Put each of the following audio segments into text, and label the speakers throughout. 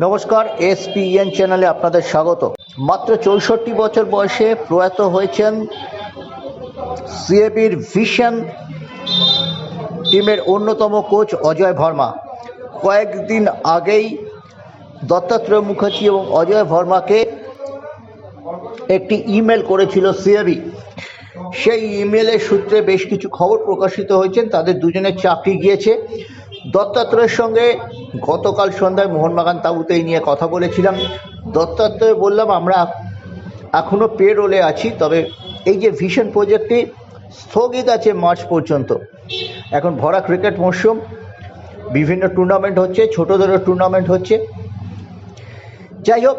Speaker 1: নমস্কার, এসপিএন চ্যানেলে আপনাদের স্বাগত। মাত্র চৌষট্টি বছর বয়সে প্রয়াত হয়েছেন সিএবির ভিশন টিমের অন্যতম কোচ অজয় ভার্মা। কয়েকদিন আগেই দত্তাত্রেয় মুখার্জি এবং অজয় ভার্মাকে একটি ইমেল করেছিল সিএবি। সেই ইমেলের সূত্রে বেশ কিছু খবর প্রকাশিত হয়েছেন তাদের দুজনের চাকরি গিয়েছে। দত্তাত্রেয়ের সঙ্গে গতকাল সন্ধ্যায় মোহনবাগান তাঁবুতে নিয়ে কথা বলেছিলাম। দত্তাত্রেয় বললাম, আমরা এখনও পে রোলে আছি, তবে এই যে ভিশন প্রজেক্টটি স্থগিত আছে মার্চ পর্যন্ত। এখন ভরা ক্রিকেট মরশুম, বিভিন্ন টুর্নামেন্ট হচ্ছে ছোটোদেরও টুর্নামেন্ট হচ্ছে। যাই হোক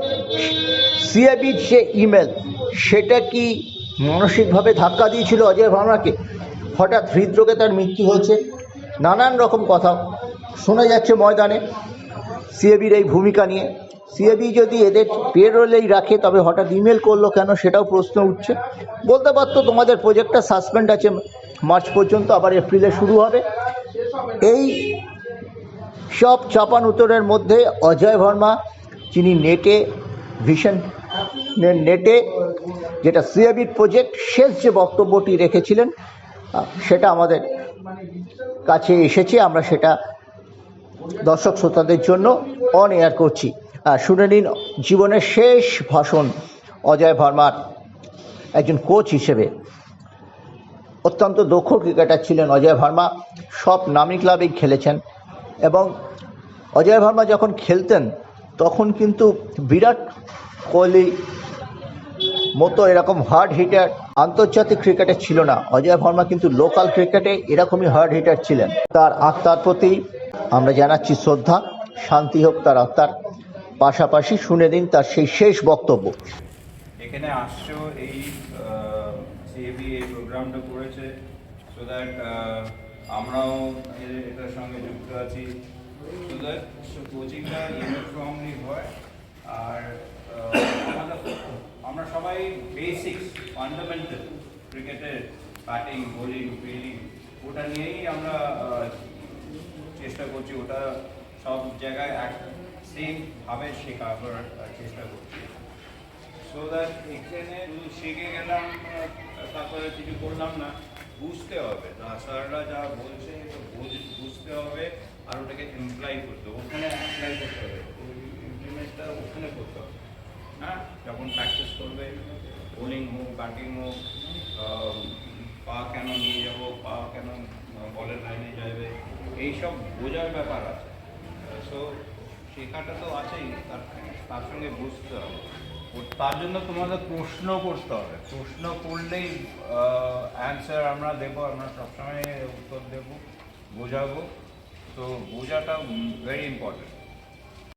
Speaker 1: সিএবির যে ইমেল সেটা কি মানসিকভাবে ধাক্কা দিয়েছিল অজয় ভার্মাকে হঠাৎ হৃদরোগে তার মৃত্যু হয়েছে। নানান রকম কথা। শোনা যাচ্ছে ময়দানে সিএবির এই ভূমিকা নিয়ে। সিএবি যদি এদের পেরোলেই রাখে, তবে হঠাৎ ইমেল করল কেন সেটাও প্রশ্ন উঠছে। বলতে পারতো তোমাদের প্রজেক্টটা সাসপেন্ড আছে, মার্চ পর্যন্ত, আবার এপ্রিলে শুরু হবে। এই সব চাপান উত্তরের মধ্যে অজয় ভার্মা, যিনি নেটে ভিশন নেটে, যেটা সিএবির প্রজেক্ট শেষ যে বক্তব্যটি রেখেছিলেন সেটা আমাদের কাছে এসেছে, আমরা সেটা দর্শক শ্রোতাদের জন্য অন এয়ার করছি। শুনে নিন জীবনের শেষ ভাষণ, অজয় ভার্মার একজন কোচ হিসেবে। অত্যন্ত দক্ষ ক্রিকেটার ছিলেন অজয় ভার্মা। সব নামি ক্লাবেই খেলেছেন এবং অজয় ভার্মা যখন খেলতেন, তখন কিন্তু বিরাট কোহলি মতো এরকম হার্ড হিটার আন্তর্জাতিক ক্রিকেটে ছিল না। অজয় ভার্মা কিন্তু লোকাল ক্রিকেটে এরকমই হার্ড হিটার ছিলেন। তার আত্মার প্রতি আমরা জানাচ্ছি শ্রদ্ধা, শান্তি হোক তার আত্মার। পাশাপাশি শুনে দিন তার সেই শেষ বক্তব্য।
Speaker 2: এখানে আসছো, এই সিএবি এই প্রোগ্রামটা করেছে সো দ্যাট আমরাও এটার সঙ্গে যুক্ত আছি। সো দ্যাট কোচিংটা ইউনিফর্মলি হয়, আর আমরা সবাই বেসিক্স ফান্ডামেন্টাল ক্রিকেটের ব্যাটিং বোলিং ফিল্ডিং ওটা নিয়েই আমরা করছি ওটা সব জায়গায় এক সেম ভাবে শেখাবার আহ, চেষ্টা করছি। সো দ্যাট এখানে শুধু শিখে গেলাম তারপরে কিছু করলাম না বুঝতে হবে। স্যাররা যা বলছে বুঝতে হবে আর ওটাকে এমপ্লাই করতে হবে। ওখানে অ্যাপ্লাই করতে হবে। ইমপ্লিমেন্টটা ওখানে করতে হবে। হ্যাঁ? যখন প্র্যাকটিস করবে বোলিং হোক ব্যাটিং হোক পা কেন নিয়ে যাব পা কেন বলের লাইনে যাবে এইসব বোঝার ব্যাপার আছে। সো শেখাটা তো আছেই, তার তার সঙ্গে বুঝতে হবে। তার জন্য তোমাদের প্রশ্ন করতে হবে। প্রশ্ন করলেই অ্যান্সার আমরা দেবো, আমরা সবসময় উত্তর দেবো, বোঝাবো। তো বোঝাটা ভেরি ইম্পর্টেন্ট